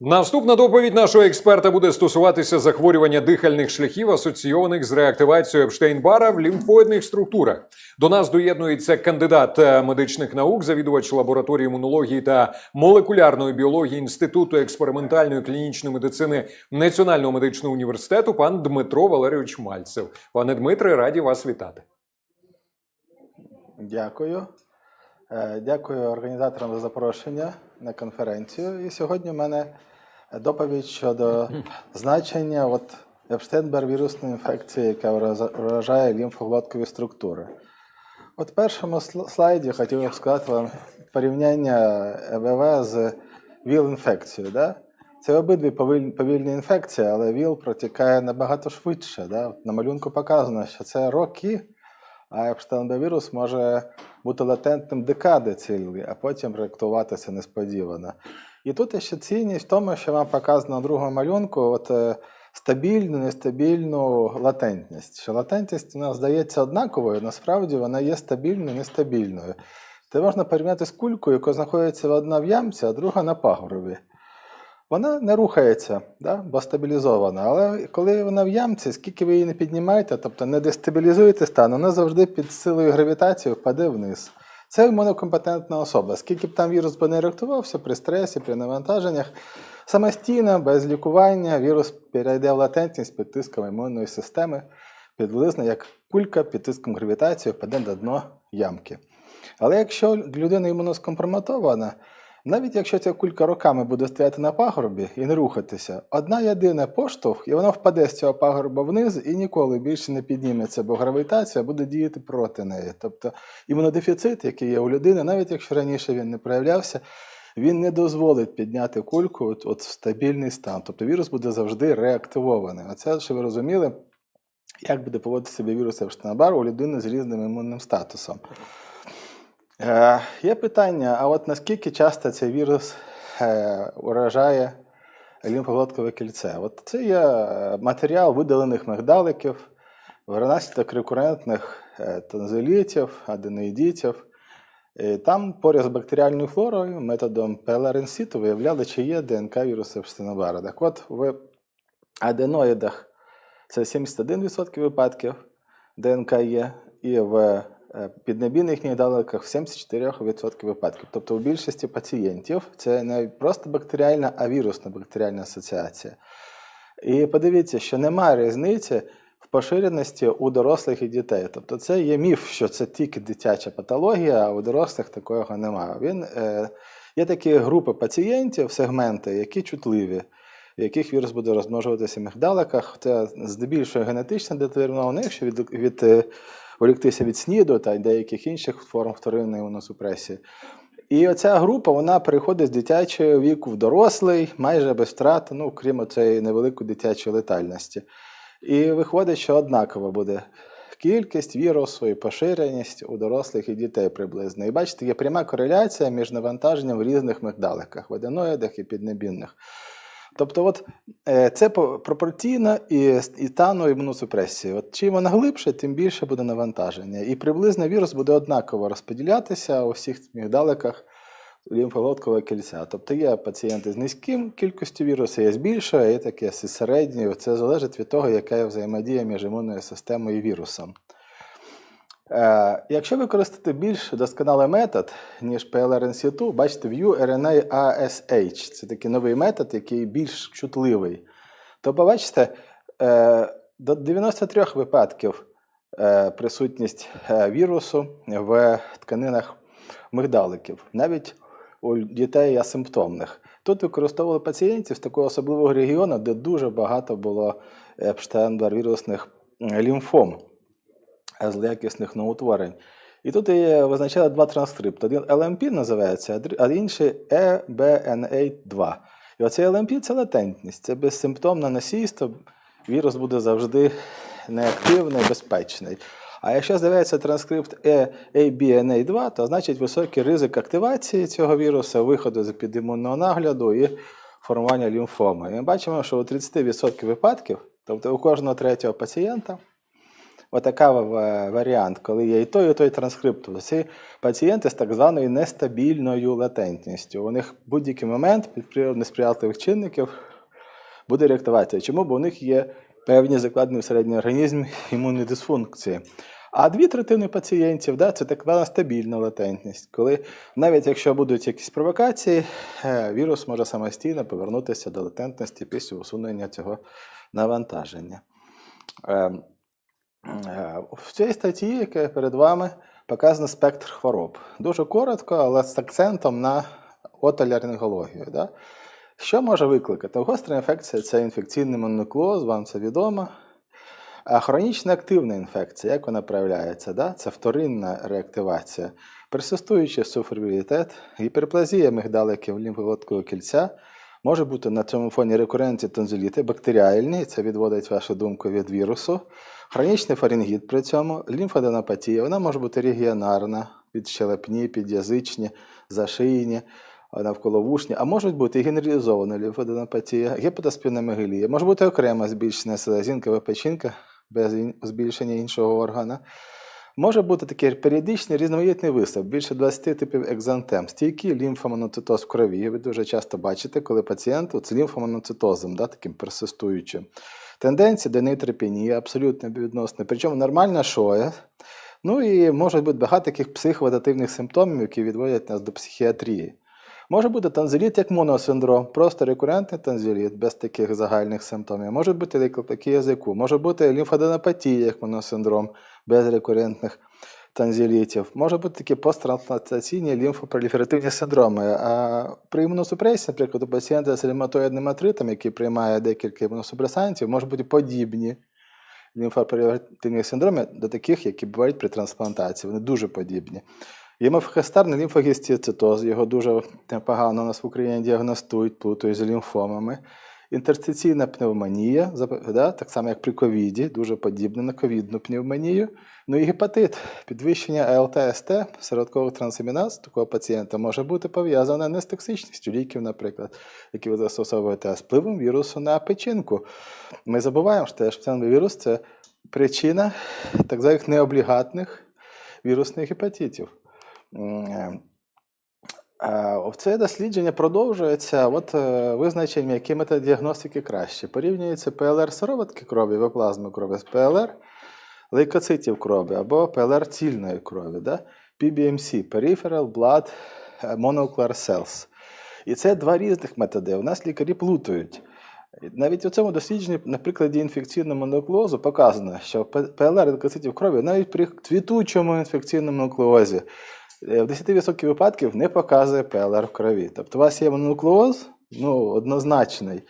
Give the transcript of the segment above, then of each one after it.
Наступна доповідь нашого експерта буде стосуватися захворювання дихальних шляхів, асоційованих з реактивацією Епштейн-Бара в лімфоїдних структурах. До нас доєднується кандидат е, медичних наук, завідувач лабораторії імунології та молекулярної біології Інституту експериментальної клінічної медицини Національного медичного університету, пан Дмитро Валерійович Мальцев. Пане Дмитре, раді вас вітати. Дякую. Е, Дякую організаторам за запрошення на конференцію. І сьогодні в мене доповідь щодо значення от Епштейн-Бар вірусної інфекції, яка вражає лімфоглоткові структури. От в першому слайді хотів би сказати вам порівняння ЕВВ з ВІЛ-інфекцією. Да? Це обидві повільні інфекції, але ВІЛ протікає набагато швидше. Да? На малюнку показано, що це роки, а епштейн вірус може бути латентним декади цілі, а потім реактуватися несподівано. І тут ще цінність в тому, що вам показано на другому малюнку от, е, стабільну, нестабільну латентність. Що латентність у здається однаковою, насправді вона є стабільною, нестабільною. Це можна порівняти з кулькою, яка знаходиться одна в ямці, а друга на пагорбі. Вона не рухається, да, бо стабілізована. Але коли вона в ямці, скільки ви її не піднімаєте, тобто не дестабілізуєте стан, вона завжди під силою гравітації впаде вниз. Це імунокомпетентна особа. Скільки б там вірус би не реактувався при стресі, при навантаженнях, самостійно, без лікування, вірус перейде в латентність під тиском імунної системи, приблизно як кулька під тиском гравітації впаде на дно ямки. Але якщо людина імуноскомпрометована, навіть якщо ця кулька роками буде стояти на пагорбі і не рухатися, одна єдина поштовх, і вона впаде з цього пагорба вниз і ніколи більше не підніметься, бо гравітація буде діяти проти неї. Тобто імунодефіцит, який є у людини, навіть якщо раніше він не проявлявся, він не дозволить підняти кульку от, от в стабільний стан. Тобто вірус буде завжди реактивований. А це, щоб ви розуміли, як буде поводити себе вірус Епштейн-Барр у людини з різним імунним статусом. Е, є питання: а от наскільки часто цей вірус е, уражає лімфоглоткове кільце? От це є е, матеріал видалених мигдаликів внаслідок рекурентних е, тонзилітів, аденоїдітів. І там поряд з бактеріальною флорою методом ПЛР-інсіту виявляли, чи є ДНК вірусу Епштейна-Барра. Так от в аденоїдах це 71% випадків ДНК є, і в е, піднебійних мігдаликах в 74% випадків. Тобто у більшості пацієнтів це не просто бактеріальна, а вірусна бактеріальна асоціація. І подивіться, що немає різниці в поширеності у дорослих і дітей. Тобто це є міф, що це тільки дитяча патологія, а у дорослих такого немає. Він, е, є такі групи пацієнтів, сегменти, які чутливі, в яких вірус буде розмножуватися в мигдаликах. Це здебільшого генетично детерміновано, якщо від, від, е, уліктися від СНІДу та деяких інших форм вторинної імуносупресії. І оця група вона переходить з дитячого віку в дорослий, майже без втрат, ну, крім цієї невеликої дитячої летальності. І виходить, що однаково буде кількість вірусу і поширеність у дорослих і дітей приблизно. І бачите, є пряма кореляція між навантаженням в різних мигдаликах, в аденоїдах і піднебінних. Тобто, от, е, це пропорційно і, і стану імуносупресії. От чим вона глибше, тим більше буде навантаження. І приблизно вірус буде однаково розподілятися у всіх мігдаликах лімфоглоткового кільця. Тобто є пацієнти з низьким кількістю вірусу, є з більшою, є такі зі середньою. Це залежить від того, яка є взаємодія між імунною системою і вірусом. Е, якщо використати більш досконалий метод, ніж PLR-інститут, бачите, View-RNA ASH. Це такий новий метод, який більш чутливий. То побачите, е, до 93 випадків е, присутність вірусу в тканинах мигдаликів, навіть у дітей асимптомних. Тут використовували пацієнтів з такого особливого регіону, де дуже багато було Епштейн-Бар вірусних лімфом злоякісних новоутворень. І тут є, визначали два транскрипти. Один LMP називається, а інший E EBNA2. І оцей LMP це латентність, це безсимптомне носійство, вірус буде завжди неактивний, безпечний. А якщо з'являється транскрипт E ABNA2, то значить високий ризик активації цього вірусу, виходу з підімунного нагляду і формування лімфоми. І ми бачимо, що у 30% випадків, тобто у кожного третього пацієнта, отака варіант, коли є і той, і той транскрипт. Ці пацієнти з так званою нестабільною латентністю. У них в будь-який момент під несприятливих чинників буде реактивація. Чому? Бо у них є певні закладені всередині організм імунні дисфункції. А дві третини пацієнтів да, це так звана стабільна латентність, коли навіть якщо будуть якісь провокації, е, вірус може самостійно повернутися до латентності після усунення цього навантаження. Е, В цій статті, яка перед вами, показано спектр хвороб. Дуже коротко, але з акцентом на отоларингологію. Да? Що може викликати? Гостра інфекція це інфекційний мононуклеоз, вам це відомо. А хронічна активна інфекція, як вона проявляється? Да? Це вторинна реактивація. Персистуючий суфервілітет, гіперплазія мигдаликів лімфоводкового кільця, може бути на цьому фоні рекуренції тонзиліти, бактеріальні, це відводить вашу думку від вірусу, хронічний фарингіт при цьому, лімфоденопатія, вона може бути регіонарна, підщелепні, підязичні, зашийні, навколовушні, а можуть бути і генералізована лімфоденопатія, гепатоспіномегалія, може бути окрема збільшена селезінкова печінка без збільшення іншого органа. Може бути такий періодичний різноманітний вистав, більше 20 типів екзантем, стійкий лімфомоноцитоз в крові. Ви дуже часто бачите, коли пацієнт з лімфомоноцитозом, да, таким персистуючим. Тенденції до нейтропенії абсолютно відносні. Причому нормальна шоя. Ну і може бути багато таких психоадативних симптомів, які відводять нас до психіатрії. Може бути танзеліт як моносиндром, просто рекурентний танзеліт без таких загальних симптомів. Може бути лейкоплакія язику, може бути лімфоденопатія як моносиндром без рекурентних танзелітів. Може бути такі посттрансплантаційні лімфопроліферативні синдроми. А при імуносупресії, наприклад, у пацієнта з ревматоїдним артритом, який приймає декілька імуносупресантів, можуть бути подібні лімфопроліферативні синдроми до таких, які бувають при трансплантації. Вони дуже подібні. Гемофагестарний лімфогістіцитоз, його дуже погано у нас в Україні діагностують, плутають з лімфомами. Інтерстиційна пневмонія, да, так само як при ковіді, дуже подібне на ковідну пневмонію. Ну і гепатит, підвищення АЛТ-СТ, сироткових трансаміназ такого пацієнта може бути пов'язане не з токсичністю ліків, наприклад, які ви застосовуєте, а з впливом вірусу на печінку. Ми забуваємо, що теж вірус це причина так званих необлігатних вірусних гепатитів. Е, е, Це дослідження продовжується от е, визначенням, які методи діагностики краще. Порівнюється ПЛР сироватки крові, або плазми крові з ПЛР лейкоцитів крові або ПЛР цільної крові. Да? PBMC Peripheral Blood Mononuclear Cells. І це два різних методи. У нас лікарі плутають. Навіть у цьому дослідженні, на прикладі інфекційного мононуклеозу, показано, що ПЛР лейкоцитів крові навіть при цвітучому інфекційному нуклеозі е, в 10% випадків не показує ПЛР в крові. Тобто у вас є мононуклеоз, ну, однозначний, е,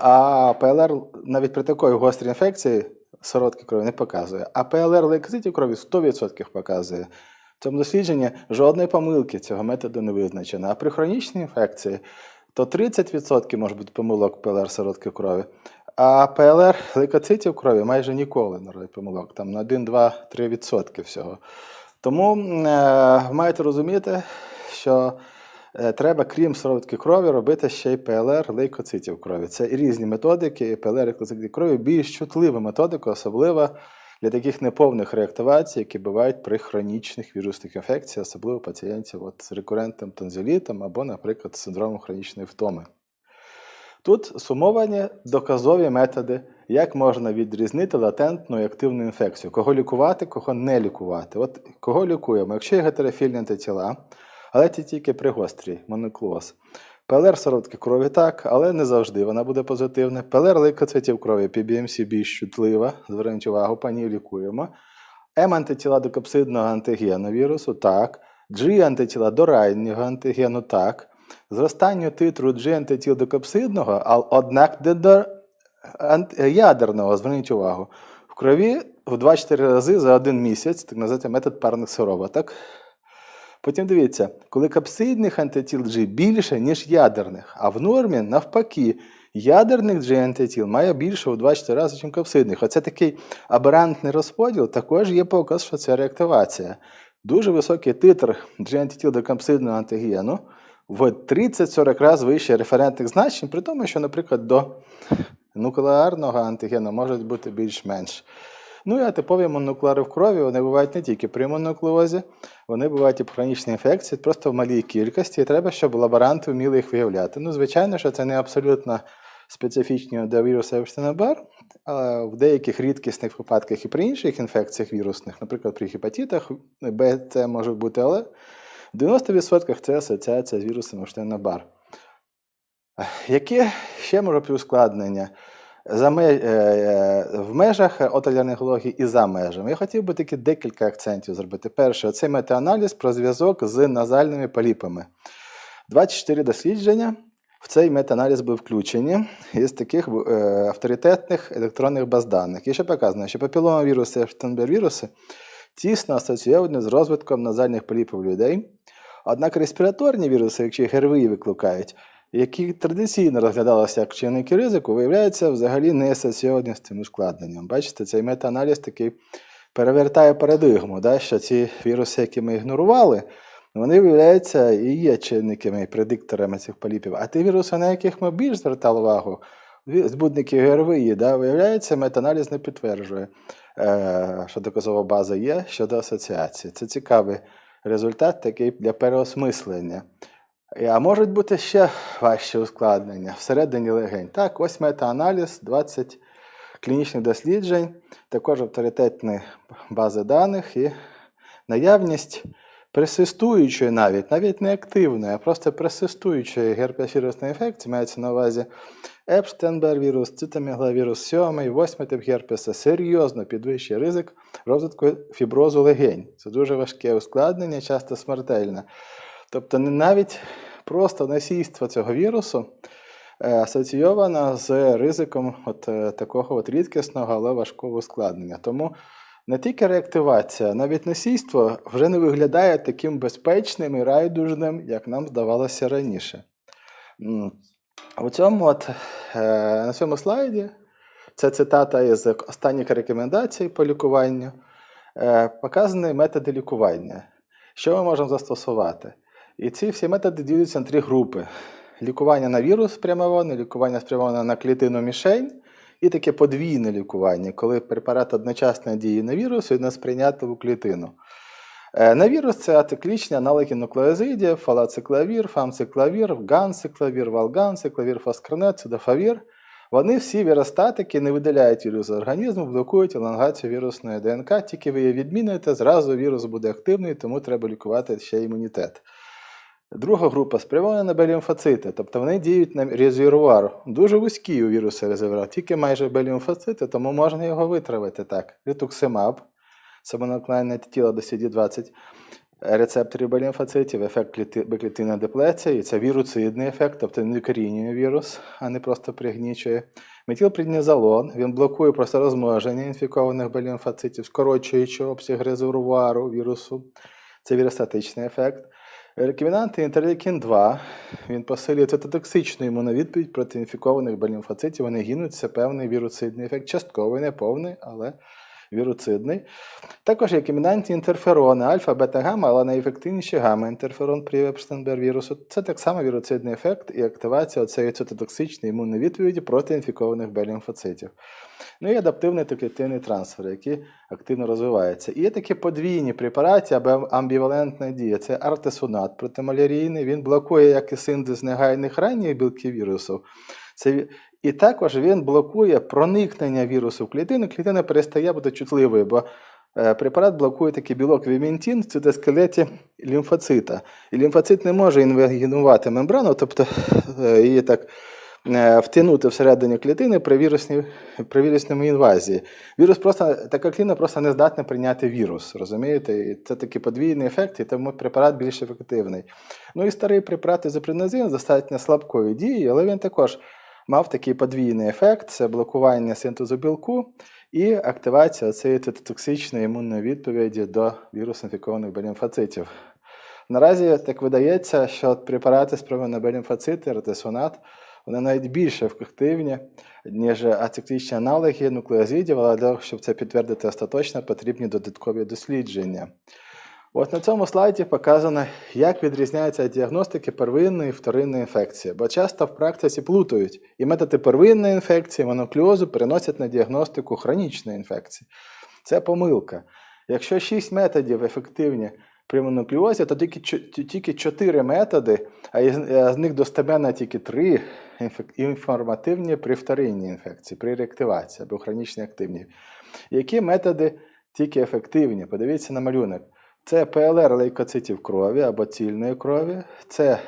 а ПЛР навіть при такої гострій інфекції сородки крові не показує. А ПЛР лейкоцитів крові 100% показує. В цьому дослідженні жодної помилки цього методу не визначено. А при хронічній інфекції то 30% може бути помилок ПЛР сородки крові, а ПЛР лейкоцитів крові майже ніколи не робить помилок, там на 1, 2, 3% всього. Тому е, маєте розуміти, що е, треба, крім сироватки крові, робити ще й ПЛР лейкоцитів крові. Це і різні методики, і ПЛР лейкоцитів крові більш чутлива методика, особливо для таких неповних реактивацій, які бувають при хронічних вірусних інфекціях, особливо пацієнтів от, з рекурентним тонзилітом або, наприклад, з синдромом хронічної втоми. Тут сумовані доказові методи, як можна відрізнити латентну і активну інфекцію, кого лікувати, кого не лікувати. От кого лікуємо? Якщо є гетерофільні антитіла, але це тільки при гострій моноклоз. ПЛР сородки крові так, але не завжди вона буде позитивна. ПЛР лейкоцитів крові, PBMC більш чутлива, зверніть увагу, пані лікуємо. М-антитіла до капсидного антигену вірусу так. G-антитіла до раннього антигену так. Зростання титру G-антитіл до капсидного, а однак до ядерного, зверніть увагу. В крові в 2-4 рази за один місяць, так називається метод парних сироваток. Потім дивіться, коли капсидних антитіл G більше, ніж ядерних, а в нормі навпаки, ядерних G антитіл має більше у 24 рази, ніж капсидних. Оце такий аберантний розподіл, також є показ, що це реактивація. Дуже високий титр G антитіл до капсидного антигену в 30-40 разів вище референтних значень, при тому, що, наприклад, до нуклеарного антигену може бути більш-менш. Ну і атипові мононуклеари в крові вони бувають не тільки при мононуклеозі, вони бувають і при хронічній інфекції, просто в малій кількості, і треба, щоб лаборанти вміли їх виявляти. Ну, звичайно, що це не абсолютно специфічні для вірусу Епштейна-Барр, але в деяких рідкісних випадках і при інших інфекціях вірусних, наприклад, при гепатитах Б, це може бути, але в 90% це асоціація з вірусом Епштейна-Барр. Яке ще може бути ускладнення? За ме- е, е, в межах отоларингології і за межами. Я хотів би таки декілька акцентів зробити. Перше, це метааналіз про зв'язок з назальними поліпами. 24 дослідження в цей метааналіз були включені із таких е, авторитетних електронних баз даних. І що показано, що папіломавіруси і Епштейн-Барр-віруси тісно асоційовані з розвитком назальних поліпів людей. Однак респіраторні віруси, якщо ГРВІ викликають, які традиційно розглядалися як чинники ризику, виявляються взагалі не асоційовані з цим ускладненням. Бачите, цей метааналіз такий перевертає парадигму, да, що ці віруси, які ми ігнорували, вони виявляються і є чинниками і предикторами цих поліпів. А ті віруси, на яких ми більш звертали увагу, збудники ГРВІ, да, виявляється, метааналіз не підтверджує, е, що доказова база є щодо асоціації. Це цікавий результат такий для переосмислення. А можуть бути ще важчі ускладнення всередині легень. Так, ось метааналіз, 20 клінічних досліджень, також авторитетні бази даних і наявність персистуючої навіть, навіть не активної, а просто персистуючої герпесвірусної інфекції, мається на увазі Епштейн-Барр вірус, цитомегаловірус 7, 8 тип герпеса серйозно підвищує ризик розвитку фіброзу легень. Це дуже важке ускладнення, часто смертельне. Тобто не навіть просто носійство цього вірусу е, асоційовано з ризиком от, е, такого от рідкісного, але важкого ускладнення. Тому не тільки реактивація, навіть носійство вже не виглядає таким безпечним і райдужним, як нам здавалося раніше. У цьому от, е, на цьому слайді це цитата із останніх рекомендацій по лікуванню. Показані методи лікування. Що ми можемо застосувати? І ці всі методи діляться на три групи: лікування на вірус спрямоване, лікування спрямоване на клітину мішень, і таке подвійне лікування, коли препарат одночасно діє на вірус і на сприйнятливу клітину. Е, На вірус це атиклічні аналоги нуклеозидів, фалациклавір, фамциклавір, ганциклавір, валганциклавір, фоскарнет, цудафавір. Вони всі віростатики не видаляють вірус з організму, блокують елонгацію вірусної ДНК. Тільки ви її відміните, зразу вірус буде активний, тому треба лікувати ще імунітет. Друга група спрямована на Б-лімфоцити, тобто вони діють на резервуар. Дуже вузький у віруса резервуар, тільки майже Б-лімфоцити, тому можна його витравити так. Ритуксимаб, це моноклональне тіло до CD20 рецепторів Б-лімфоцитів, ефект кліти- Б-клітинної і це віруцидний ефект, тобто він викорінює вірус, а не просто пригнічує. Метілпреднізолон, він блокує просто розмноження інфікованих Б-лімфоцитів, скорочуючи обсяг резервуару вірусу. Це віростатичний ефект. Рекомендантний інтерлікін 2, він посилює цитотоксичну імуновідповідь проти інфікованих Б-лімфоцитів. Вони гинуть, це певний віруцидний ефект, частковий, не повний, але віруцидний. Також рекомендантні інтерферони, альфа, бета, гамма, але найефективніший гамма-інтерферон при Епштейн-Барр вірусу. Це так само віруцидний ефект і активація цієї цитотоксичної імунної відповіді проти інфікованих Б-лімфоцитів. Ну і адаптивний та трансфер, які активно розвиваються. І є такі подвійні препарати або амбівалентна дія. Це артесунат протималярійний, він блокує як і синтез негайних ранніх білків вірусу. Це, і також він блокує проникнення вірусу в клітину. Клітина перестає бути чутливою, бо е, препарат блокує такий білок вімінтін в цитоскелеті лімфоцита. І лімфоцит не може інвагінувати мембрану, тобто е, її так е, втягнути всередині клітини при, вірусній, при вірусній інвазії. Вірус просто, така клітина просто не здатна прийняти вірус, розумієте? І це такий подвійний ефект, і тому препарат більш ефективний. Ну і старий препарат ізопринозин достатньо слабкої дії, але він також мав такий подвійний ефект: це блокування синтезу білку і активація цієї токсичної імунної відповіді до вірус інфікованих Б-лімфоцитів. Наразі так видається, що препарати спрямовані на Б-лімфоцити, ретисонат, вони навіть більш ефективні, ніж ациклічні аналоги нуклеозидів, але для того, щоб це підтвердити остаточно, потрібні додаткові дослідження. От на цьому слайді показано, як відрізняються діагностики первинної і вторинної інфекції, бо часто в практиці плутають і методи первинної інфекції, моноклюозу переносять на діагностику хронічної інфекції. Це помилка. Якщо 6 методів ефективні при мононуклеозі, то тільки, 4 методи, а з них достеменно тільки 3 інформативні при вторинній інфекції, при реактивації або хронічній активній. Які методи тільки ефективні? Подивіться на малюнок. Це ПЛР лейкоцитів крові або цільної крові, це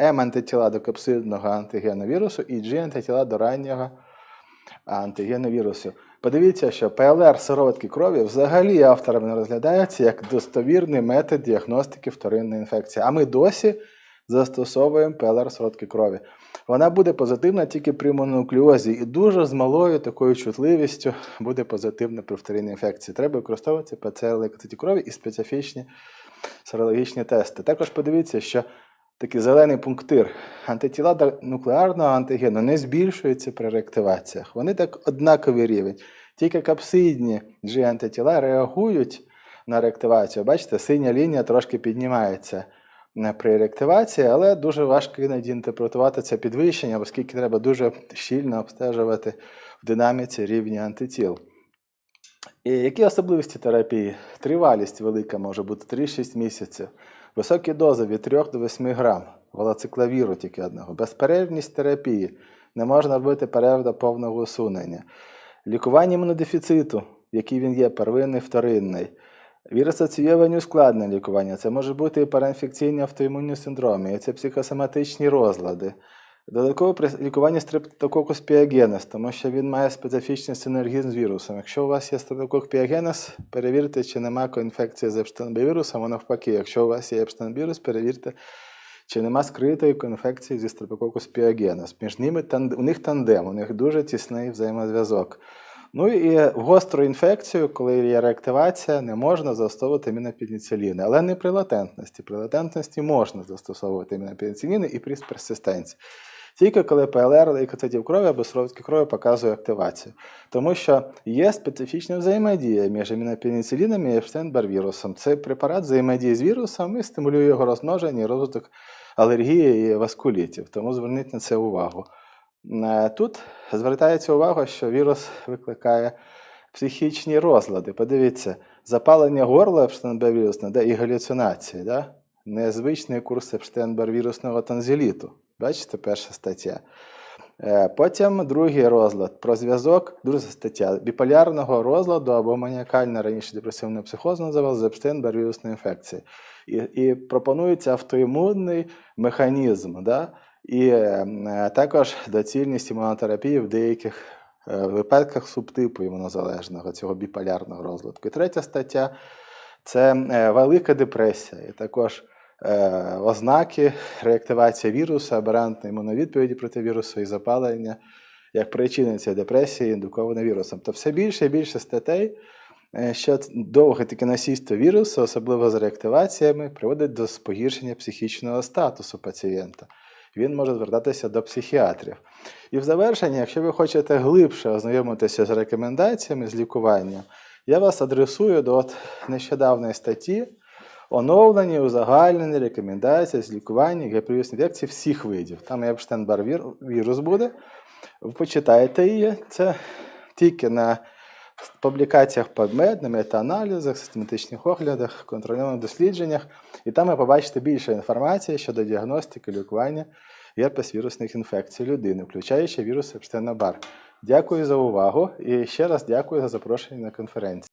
М-антитіла до капсидного антигеновірусу і G-антитіла до раннього антигеновірусу. Подивіться, що ПЛР сироватки крові взагалі авторами не розглядається як достовірний метод діагностики вторинної інфекції. А ми досі застосовуємо ПЛР сироватки крові. Вона буде позитивна тільки при мононуклеозі і дуже з малою такою чутливістю буде позитивна при вторинній інфекції. Треба використовувати ПЦР лейкоциті крові і специфічні серологічні тести. Також подивіться, що такий зелений пунктир антитіла до нуклеарного антигену не збільшуються при реактиваціях. Вони так однаковий рівень. Тільки капсидні G-антитіла реагують на реактивацію. Бачите, синя лінія трошки піднімається при реактивації, але дуже важко іноді інтерпретувати це підвищення, оскільки треба дуже щільно обстежувати в динаміці рівні антитіл. І які особливості терапії? Тривалість велика може бути 3-6 місяців. Високі дози від 3 до 8 грам, волоциклавіру тільки одного. Безперервність терапії. Не можна робити перерв до повного усунення. Лікування імунодефіциту, який він є, первинний, вторинний. Вірусоційовані ускладнення лікування. Це може бути і переінфекційні автоімунні синдроми, і це психосоматичні розлади. Додаткове при- лікування стрептококус піагенес, тому що він має специфічний синергізм з вірусом. Якщо у вас є стрептокок піагенес, перевірте, чи нема коінфекції з епштейн-вірусом, а навпаки, якщо у вас є епштейн-вірус, перевірте, чи нема скритої коінфекції зі стрептококус піагенес. Між ними у них тандем, у них дуже тісний взаємозв'язок. Ну і в гостру інфекцію, коли є реактивація, не можна застосовувати імунопеніциліни. Але не при латентності. При латентності можна застосовувати імунопеніциліни і при персистенції. Тільки коли ПЛР лейкоцитів крові або сироватки крові показує активацію. Тому що є специфічна взаємодія між імунопеніцилінами і Епштейн-Бар-вірусом. Це препарат взаємодії з вірусом і стимулює його розмноження і розвиток алергії і васкулітів. Тому зверніть на це увагу. Е, Тут звертається увага, що вірус викликає психічні розлади. Подивіться, запалення горла Епштейн-Бар-вірусне, да, і галюцинації, да? незвичний курс Епштейн-Бар-вірусного танзеліту. Бачите, перша стаття. Е, Потім другий розлад про зв'язок, друга стаття біполярного розладу або маніакальна раніше депресивний психоз називав з Епштейн-Бар-вірусної інфекції. І, і пропонується автоімунний механізм. Да? І е, також доцільність імунотерапії в деяких е, випадках субтипу імунозалежного, цього біполярного розладку. І третя стаття це е, велика депресія. І також е, ознаки реактивації вірусу, аберантної імуновідповіді проти вірусу і запалення як причини цієї депресії, індуковане вірусом. То все більше і більше статей, е, що довге таке насійство вірусу, особливо з реактиваціями, приводить до погіршення психічного статусу пацієнта. Він може звертатися до психіатрів. І в завершення, якщо ви хочете глибше ознайомитися з рекомендаціями з лікування, я вас адресую до от нещодавної статті, оновлені узагальнені рекомендації з лікування гепривірусної інфекції всіх видів. Там Епштейн-Бар вірус буде. Ви почитаєте її. Це тільки на публікаціях PubMed, на метааналізах, систематичних оглядах, контрольованих дослідженнях. І там ви побачите більше інформації щодо діагностики, лікування герпес-вірусних інфекцій людини, включаючи вірус Епштена-Бар. Дякую за увагу і ще раз дякую за запрошення на конференцію.